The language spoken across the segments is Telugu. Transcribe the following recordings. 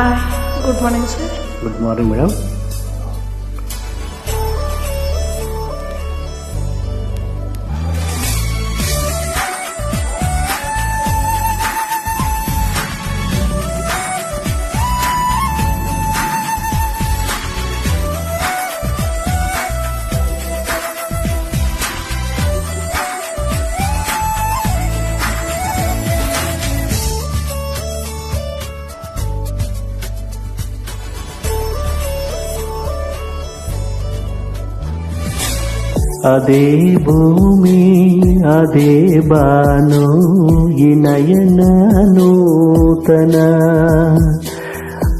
Hi good morning sir good morning madam అదే భూమి అదే బాను ఈ నయన నూతన.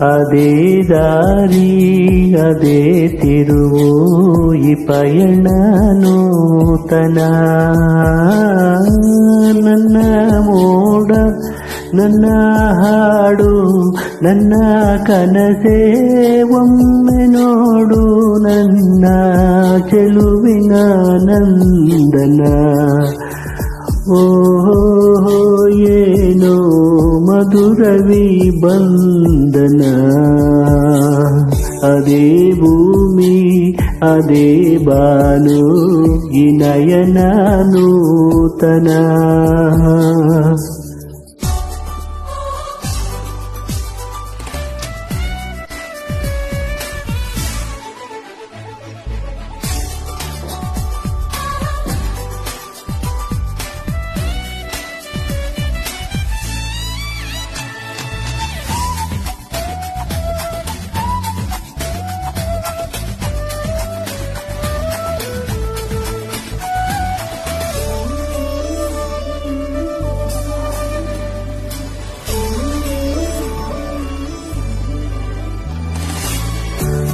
అదే దారి అదే తిరువు ఈ పయణ నూతన. ನನ್ನ ಹಾಡು ನನ್ನ ಕನಸೇ ಒಮ್ಮೆ ನೋಡು ನನ್ನ ಚೆಲುವಿನ ನಂದನ ಓಹೋ ಏನೋ ಮಧುರವಿ ಬಂದನ ಅದೇ ಭೂಮಿ ಅದೇ ಬಾನು ಈ ನಯನ ನೂತನ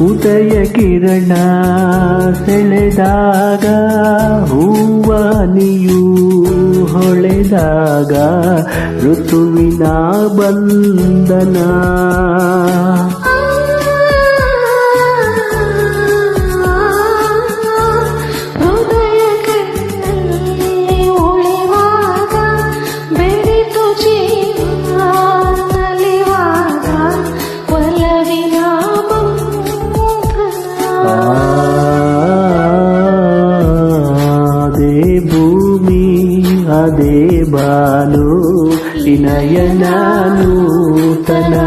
ಉದಯ ಕಿರಣ ಸೆಳೆದಾಗ ಹೂವಾನಿಯು ಹೊಳೆದಾಗ ಋತುವಿನ ಬಂಧನ. వినయన నూతనా.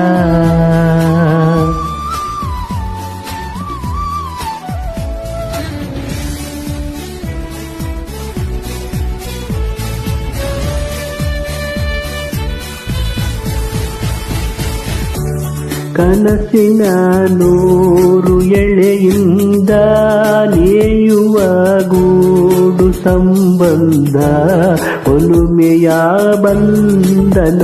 ಕನಸಿನ ನೂರು ಎಳೆಯಿಂದ ನೇಯುವ ಗೂಡು ಸಂಬಂಧ ಒಲುಮೆಯ ಬಂಧನ.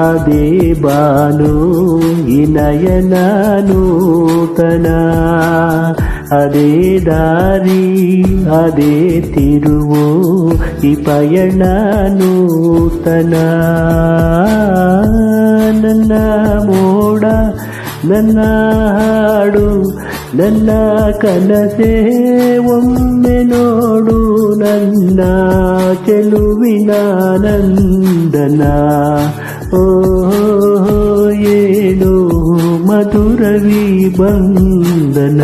ಅದೇ ಬಾನು ಈ ನಯನ ನೂತನ ಅದೇ ದಾರಿ ಅದೇ ತಿರುವು ಈ ಪಯಣ ನೂತನ ನನ್ನ ಮೋಡ ನನ್ನ ಹಾಡು ನನ್ನ ಕನಸೇ ಒಮ್ಮೆ ನೋಡು ನನ್ನ ಚೆಲುವಿನ ನಂದನ ವಂದನ ಓ ಏನೋ ಮಧುರವಿ ಬಂದನ